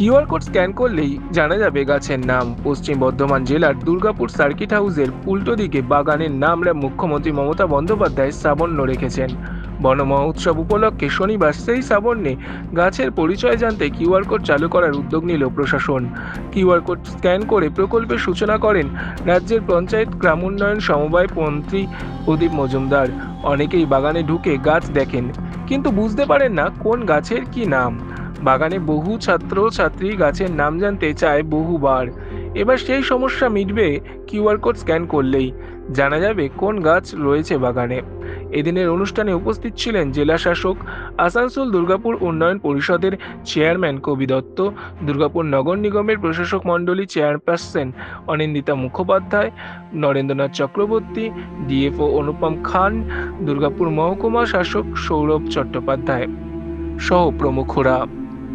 QR code scan করলেই জানা যাবে গাছের নাম। পশ্চিম বর্ধমান জেলার দুর্গাপুর সার্কিট হাউসের উল্টো দিকে বাগানের নাম মুখ্যমন্ত্রী মমতা বন্দ্যোপাধ্যায় সাবর্ণ রেখেছেন। বন মহোৎসব উপলক্ষে শনিবার সেই সাবর্ণে গাছের পরিচয় জানতে কিউআর কোড চালু করার উদ্যোগ নিল প্রশাসন। কিউআর কোড স্ক্যান করে প্রকল্পের সূচনা করেন রাজ্যের পঞ্চায়েত গ্রামোন্নয়ন সমবায় মন্ত্রী প্রদীপ মজুমদার। অনেকেই বাগানে ঢুকে গাছ দেখেন, কিন্তু বুঝতে পারেন না কোন গাছের কি নাম। বাগানে বহু ছাত্র ছাত্রী গাছের নাম জানতে চায় বহুবার। এবার সেই সমস্যা মিটবে কিউআর কোড স্ক্যান করলেই। জানা যাবে কোন গাছ রয়েছে বাগানে। এদিনের অনুষ্ঠানে উপস্থিত ছিলেন জেলা শাসক আসানসোল দুর্গাপুর উন্নয়ন পরিষদের চেয়ারম্যান কবি দত্ত, দুর্গাপুর নগর নিগমের প্রশাসক মণ্ডলী চেয়ারপারসন অনিন্দিতা মুখোপাধ্যায়, নরেন্দ্রনাথ চক্রবর্তী ডিএফও অনুপম খান, দুর্গাপুর মহকুমা শাসক সৌরভ চট্টোপাধ্যায় সহ প্রমুখরা।